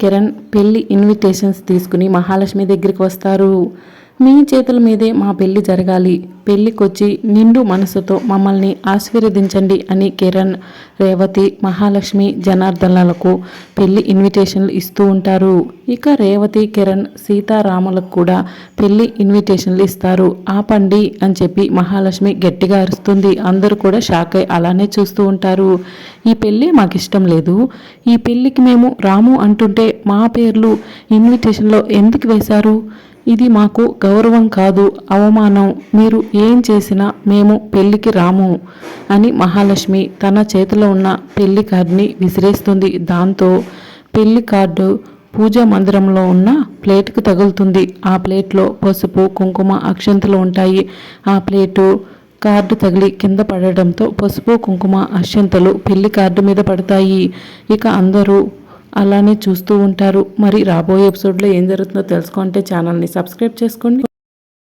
కిరణ్ పెళ్ళి ఇన్విటేషన్స్ తీసుకుని మహాలక్ష్మి దగ్గరికి వస్తారు. మీ చేతుల మీదే మా పెళ్ళి జరగాలి. పెళ్ళికొచ్చి నిండు మనసుతో మమ్మల్ని ఆశీర్వదించండి అని కిరణ్ రేవతి మహాలక్ష్మి జనార్దనలకు పెళ్ళి ఇన్విటేషన్లు ఇస్తూ ఉంటారు. ఇక రేవతి కిరణ్ సీతారాములకు కూడా పెళ్ళి ఇన్విటేషన్లు ఇస్తారు. ఆపండి అని చెప్పి మహాలక్ష్మి గట్టిగా అరుస్తుంది. అందరూ కూడా షాక్ అయి అలానే చూస్తూ ఉంటారు. ఈ పెళ్ళి మాకు ఇష్టం లేదు. ఈ పెళ్ళికి మేము రాము అంటుంటే మా పేర్లు ఇన్విటేషన్లో ఎందుకు వేశారు? ఇది మాకు గౌరవం కాదు అవమానం. మీరు ఏం చేసినా మేము పెళ్ళికి రాము అని మహాలక్ష్మి తన చేతిలో ఉన్న పెళ్ళి కార్డుని విసిరేస్తుంది. దాంతో పెళ్ళి కార్డు పూజా మందిరంలో ఉన్న ప్లేట్కు తగులుతుంది. ఆ ప్లేట్లో పసుపు కుంకుమ అక్షంతలు ఉంటాయి. ఆ ప్లేటు కార్డు తగిలి కింద పడడంతో పసుపు కుంకుమ అక్షంతలు పెళ్ళి కార్డు మీద పడతాయి. ఇక అందరూ అలానే చూస్తూ ఉంటారు. మరి రాబోయే ఎపిసోడ్లో ఏం జరుగుతుందో తెలుసుకుంటే ఛానల్ని సబ్స్క్రైబ్ చేసుకోండి.